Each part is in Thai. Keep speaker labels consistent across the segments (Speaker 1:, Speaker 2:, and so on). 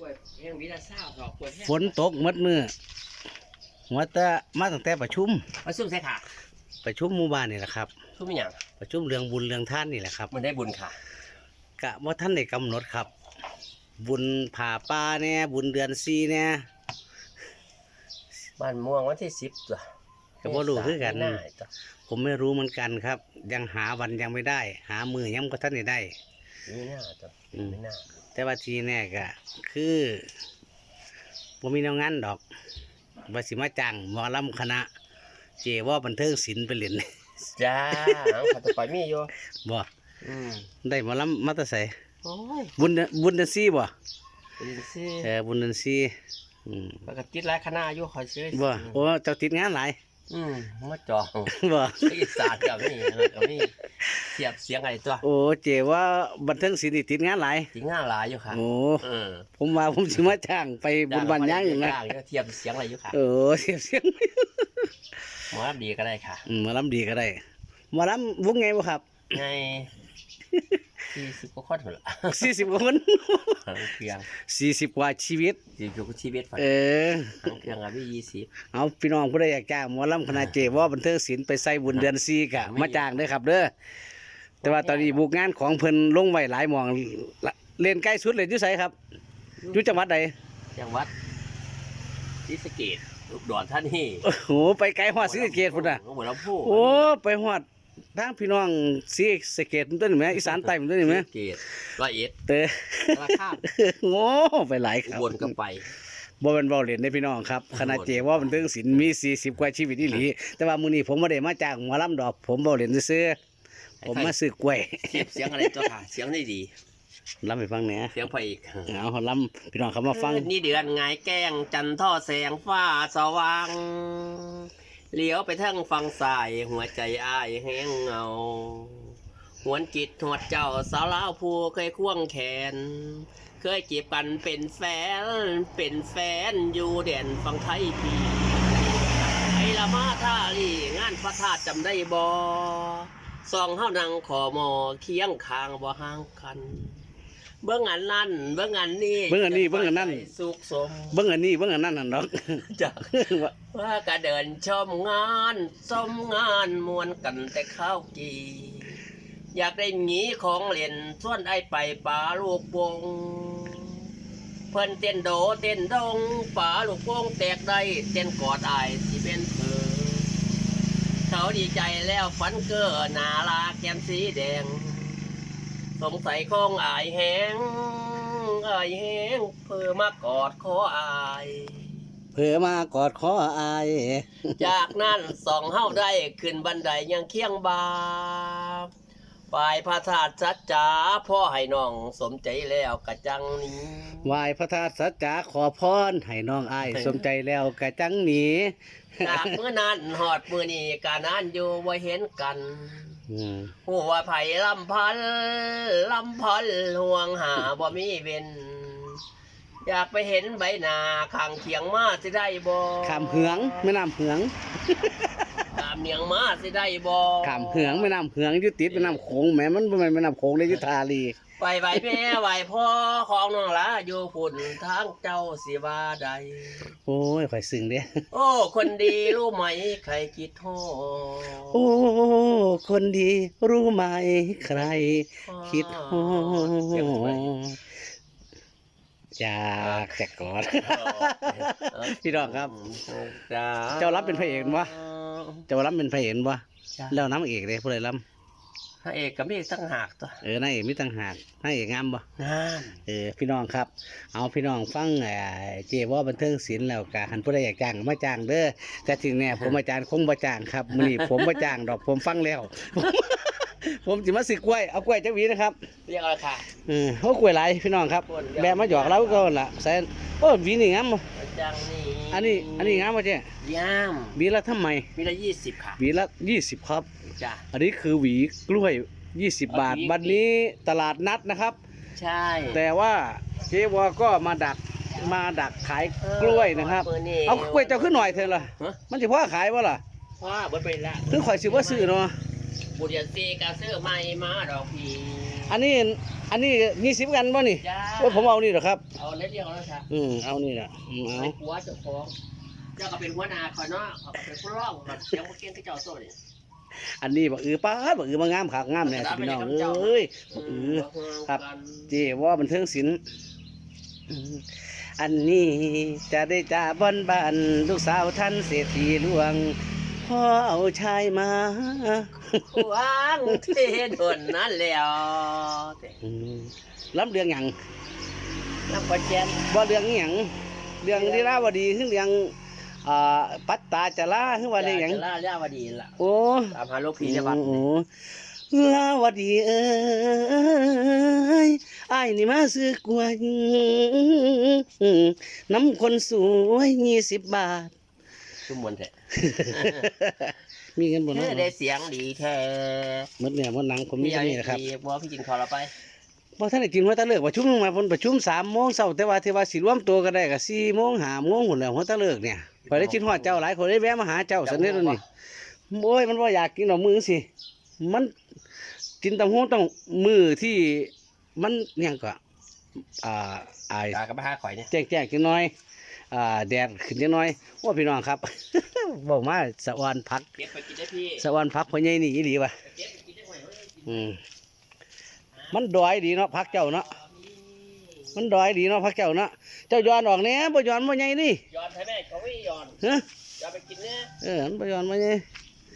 Speaker 1: กล้วยแห้งวิลาซ่าดอกกล้วยแห้ง
Speaker 2: ฝนตกหมดมือหัวแต่มาตั้งแต่ประชุม
Speaker 1: มาซุ่มใส่ค่ะ
Speaker 2: ประชุมหมู่บ้านนี่แหละครับ
Speaker 1: ซุ่มอหย่าง
Speaker 2: ประชุมเรื่องบุญเรื่องท่านนี่แหละครับ
Speaker 1: มันได้บุญค่ะ
Speaker 2: กะว่าท่านได้กำหนดครับ บุญผ่าป่าเนี่ยบุญเดือนซีเนี่ย
Speaker 1: บ้านม่วงวันที่สิบตัว
Speaker 2: ก็บ่รู้คือกัน
Speaker 1: หน้าตัว
Speaker 2: ผมไม่รู้เหมือนกันครับ ยังหาวันยังไม่ได้ หามือยังก็ท่านได้ได้
Speaker 1: นี่หน้าตัว
Speaker 2: อืม
Speaker 1: ไม่น่า
Speaker 2: แต่ว่าทีแน่ก็คือผมมีแนวงานดอกว่าสิมาจ้างหมอลำคณะ เจว่าบันเทิงศิลป์ไปเล่น
Speaker 1: จ้าเอาขัดไปมีอยู่
Speaker 2: บ่
Speaker 1: อืม
Speaker 2: ได้หมอลำมาแตะใส
Speaker 1: โอ้ย
Speaker 2: บุญเดือนบุญเดือนซีบ่
Speaker 1: ดีสิ
Speaker 2: เออบุญเดือนซีอืม
Speaker 1: ปกติหลายคณะอยู่คอยซื้อ
Speaker 2: บ่โอ้เจ้าติดงานหลาย
Speaker 1: อืมมาจอง
Speaker 2: บ่
Speaker 1: อีสานกับนี่กับนี่เสียบเสียงอะไรตัว
Speaker 2: โอ้เจว่าบันเทิงศิลป์นี่ติดงานหลาย
Speaker 1: จริงง่ายหลายอยู่ค่ะ
Speaker 2: โอ้
Speaker 1: เออ
Speaker 2: ผมว่าผมสิมาจ้างไปบุญบันย่างอยู่นะ
Speaker 1: จ้ก็เทียบเสียงอะไรอยู่ค่ะ
Speaker 2: โอ้เสียบเสียง
Speaker 1: หมอรับดีก็ได้ค่ะ
Speaker 2: อืมหมอลำดีก็ได้หมอลำวงไงบ่ครับ
Speaker 1: ไง สี่สิบกว่าคนเหรอ
Speaker 2: สี่สิบกว่าคน
Speaker 1: หางเครื่อง
Speaker 2: สี่สิบกว่าชีวิต
Speaker 1: สี่สิบกว่าชีวิตฝัน
Speaker 2: เออ
Speaker 1: หางเครื่องอะพี่ยี่สิบ
Speaker 2: เอาพี่น้องผู้ใดอยากจ้างหมอลำคณะเจว่าบันเทิงศิลป์ไปใส่บุญเดือนซีกะมาจ้างเด้อครับเด้อแต่ว่าตอนนี้บุกงานของเพิ่นลงไว้หลายหมองละเล่นใกล้สุดเลยอยู่ไสครับอยู่จังหวัดใด
Speaker 1: จังหวัดศรีสะเกษลูกดอนท่านนี่
Speaker 2: โอ้โหไปไกลฮอดศรีสะเกษพุ่นน่ะ
Speaker 1: หัวลำพู
Speaker 2: โอ้ไปฮอด ทางพี่น้องศรีสะเกษมันต้นนี่แหมอีสานใต้มันต้นนี่แหม
Speaker 1: ศรีสะเกษร้อยเอ็ด
Speaker 2: เตอ
Speaker 1: ราคา
Speaker 2: โง่ไปหลายค
Speaker 1: อุ
Speaker 2: รับ
Speaker 1: บลก็ไป
Speaker 2: บ่เป็นเบาเล่นได้อพี่น้องครับคณะเจว่าบันเทิงศิลป์มี40กว่าชีวิตอีหลีแต่ว่ามื้อนี้ผมบ่ได้มาจ้างหมอลำดอก ผมเบาเล่นซื่อๆผมมาซื้อกล้วย
Speaker 1: เทียบเสียงอะไรตัวค่ะเสียงได้ดี
Speaker 2: ลำให้ฟังแหน่
Speaker 1: เสียงพระเอก
Speaker 2: เอาลำพี่น้องเขามาฟัง
Speaker 1: นี่เดือนไงายแกล้งจันท่อแสงฟ้าสว่าง เลี้ยวไปทางฝั่งซ้าย หัวใจอ้ายแห้งเงาหวนจิตหวดเจ้าสาวลาวผู้เคยควงแขน เคยจีบกันเป็นแฟน เป็นแฟนอยู่เด่นฝั่งไทยพี่ไอละมาท่าลี่งานพระธาตุจำได้บ่สองเฮานังขอมอเคียงคางบ่ห่างกัน เบื้องอันนั่นเบื้องอันนี้
Speaker 2: เบิ่งอันนี้เบิ่งอันนั้น
Speaker 1: สุขสม
Speaker 2: เบิ่งอันนี้เบิ่งอันนั้นนั่นดอก
Speaker 1: จากว่ากะเดินชมงานชมงานมวนกันแต่ข้าวกีอยากได้หมีของเล่นส่วนไอไปป่าลูกวงเพิ่นเต้นโดเต้นดงป่าลูกวงแตกได้เต้นกอดอายที่เป็นเธอเขาดีใจแล้วฝันเกอหนาลาแก้มสีแดง สงสัยคงอายแหงอายแหงเพื่อมากอดคออาย
Speaker 2: เผื่อมากอดคออาย
Speaker 1: จากนั้นสองเฮาได้ขึ้นบันไดยังเคียงบาฝ่ายพระธาตุสัจจาพ่อให้น้องสมใจแล้วกะจังนี้
Speaker 2: ไหวายพระธาตุสัจจาขอพรให้น้องอายสมใจแล้วกะจังหนี
Speaker 1: จากเมื่อนั้นหอดมือนี้กานานอยู่ว่าเห็นกัน
Speaker 2: อืม
Speaker 1: หัวไผ่ลำพันลำพันห่วงหาบ่มีเว้นอยากไปเห็นใบหน้าข้างเคียงมาสิได้บ่
Speaker 2: ขามเหืองแม่น้ำเหือง
Speaker 1: ขาม เนียงมาสิได้บ่
Speaker 2: ขามเหืองแม่น้ำเหืองอยู่ติดแม่น้ำโขงแหม่มันบ่แม่นแม่น้ำโขงเลยอยู่ทาลี
Speaker 1: ไหวไหวแม่ไหวพ่อของน้องหลาอยู่พุ่นทางเจ้าสิว่าใด
Speaker 2: โอ้ยข่อยซึ้งเด้
Speaker 1: โอ้ คนดีรู้ไหมใครคิดโทษ
Speaker 2: โอ้คนดีรู้ไหมใคร คิดโห
Speaker 1: เสียงสวย
Speaker 2: จากแต่ก่อน
Speaker 1: เออ
Speaker 2: พี่น้องครับ
Speaker 1: จ้า
Speaker 2: เจ้ารับเป็นพระเอกวะ เจะรับเป็นพระเอกบ่
Speaker 1: จ้ะ
Speaker 2: แล้วน้ำเอกเลยผู้ใดรับ
Speaker 1: พระเอกกับมีตั้งหากตัว
Speaker 2: เออนายเอกมีต่างหากนายเอกงามบ่
Speaker 1: งาน
Speaker 2: เออพี่น้องครับ เอาพี่น้องฟังเอ่อเจว่าบันเทิงศิลป์แล้วกะหันผู้ใดอยากจ้างก็มาจ้างเด้อแต่ถึงเนี่ยผมอาจารย์คงบ่จ้างครับมื้อนี้ผมบ่จ้างดอกผมฟังแล้ว ผมสิมาซื้อกล้วยเอากล้วยจักหวีนะครับ
Speaker 1: เรียกอะไรค่ะ
Speaker 2: เออเอากล้วยหลายพี่น้องครับแบะมาหยอกเราก็ล่ะใส่โอ้หวีนี่งามบ่
Speaker 1: จังนี่
Speaker 2: อันนี้อันนี้งามบ่เจ๊
Speaker 1: ย่าม
Speaker 2: หวีละทำไม
Speaker 1: มีละยี่สิบค่ะ
Speaker 2: หวีละ20ครับ
Speaker 1: จ้ะ
Speaker 2: อันนี้คือหวีกล้วย20บาท
Speaker 1: หวี
Speaker 2: วันนี้ตลาดนัดนะครับ
Speaker 1: ใช่
Speaker 2: แต่ว่าเจ๊วอก็มาดักมาดักขายกล้วยนะครับ
Speaker 1: มือนี่
Speaker 2: เอากล้วยเจ้าขึ้นหน่อยเถอะล่ะ
Speaker 1: ฮะ
Speaker 2: มันจะพ่อขายวะล่ะ
Speaker 1: ว่าเบิดไปละ
Speaker 2: คือข่อยสิว่าซื้อเนาะ
Speaker 1: บุเรียนซีกาซื้อใหม่มาดอกพี
Speaker 2: อันนี้อันนี้ยี่สิบกันป่ะนี่
Speaker 1: จ้า
Speaker 2: ว่าผมเอานี่เหรอครับ
Speaker 1: เอาเล็ดเดียวแล้วจ้ะ
Speaker 2: อืมเอานี่แหละอืมเอา
Speaker 1: ไอ้หัวเจ้าของเจ้าก็เป็นหัวหน้าคอยเนาะเขาก็เป็นผู้ร้องแบบเสียงบ่เก่งที่เจ้าโซ่นี่
Speaker 2: อันนี้บักอือป้าดบักอือมางามขากงามเนี่ยพี่น้องเอ้ยบักอือครับเจว่าบันเทิงศิลป์อืมอันนี้จะได้จ่าบอนบานลูกสาวท่านเศรษฐีหลวง พ่อเอาชายมา
Speaker 1: วางเทดนนั่นแล้ว
Speaker 2: อืมล้ำเรื่องหยัง
Speaker 1: น้ำปลาแจน
Speaker 2: บ่เรื่องหยังเรื่องลีลาวดีคือเรื่องอ่าปัตตาจาราคือว่าเรื่องหยัง
Speaker 1: ล่าเรียกว่าดีล่ะ
Speaker 2: โอ้
Speaker 1: ตามหาลูกผีในวัด
Speaker 2: โอ้ลาวดีเอ้ยอ้ายนี่มาซื้อกล้วยน้ำคนสวยยี่สิบบาท
Speaker 1: ชุ่มมวนแท้
Speaker 2: มีเงินบน
Speaker 1: เธ
Speaker 2: นั้
Speaker 1: อนได้เสียงดีแท้
Speaker 2: หมดเนี่ยหมดหนังผมมีแค่นี้นะครับ
Speaker 1: ดีบ่พี่กินข้าวเราไป
Speaker 2: พอท่านได้กินหัวตะเลิกประชุมมาเพนประชุมสามโมงเช้าแต่ว่าที่ว่าสิรวมตัวกันได้ก็สี่โมงห้าโมงหุ่นแล้วหัวตะเลิกเนี่ยพอได้กินหัวเจ้าหลายคนได้แวะมาหาเจ้าสันนิดนี่โอ้ยมันว่าอยากกินดอกมือสิ มันกินตำหูต้องมือที่มันเนี่ยงก็อ่าอาย
Speaker 1: ตากับมาหาข่อยเนี่ย
Speaker 2: แจ้งแจ้งจังน้อยอ่า แดดขึ้นจังน้อยว่าพี่น้องครับ บอกมาสะออนพัก
Speaker 1: เก็บไปกินได้พี่
Speaker 2: สะออนพักพ่อใหญ่นี่อีหลีวะ
Speaker 1: เก็บไปกินได้ไหม
Speaker 2: อืมมันดอยดีเนาะพักเจ้าเนาะมันดอยดีเนาะพักเจ้าเนาะเจ้าย้อนออกเนี้ยบ่ย้อนบ่ใหญ่นี่
Speaker 1: ย้อนใช่ไหมเขาไม่ย้อน
Speaker 2: ฮะ
Speaker 1: ย้อนไปกินเนี่ย
Speaker 2: เออมันบ่ย้อนบ่ใหญ่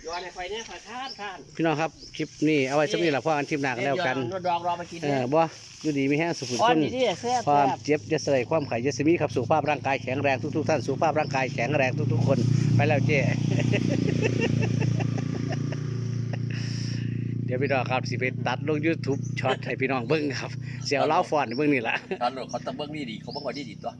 Speaker 1: ย้อนในไฟเนี่ยไฟทานทาน
Speaker 2: พี่น้องครับคลิปนี้เอาไว้สักนี้ละพ่อกันคลิปหน้ากันแล้วกัน
Speaker 1: ย้อดองรอไปกิน
Speaker 2: เอ
Speaker 1: เนี่ย
Speaker 2: อบ่อยู่ดีมีแห้งสุขุม
Speaker 1: อ่อ
Speaker 2: คนน
Speaker 1: ดีดิแซ่บ
Speaker 2: ความ
Speaker 1: แซ่บ
Speaker 2: เจ็บจะใส่ความไข่จะสมีครับสุขภาพร่างกายแข็งแรงทุกๆท่านสุขภาพร่างกายแข็งแรงทุกๆคนไปแล้วเจ้เดี๋ยวพี่น้องครับสิไปตัดลง YouTube ช็อตให้พี่น้องเบิ่งครับ เสียวเล่าฟอนให้เบิ่งนี่ล่ะ
Speaker 1: ตอนหลเขาตะเบิ้งนี่ดีเขาเบิ้งว่าดีดีตัว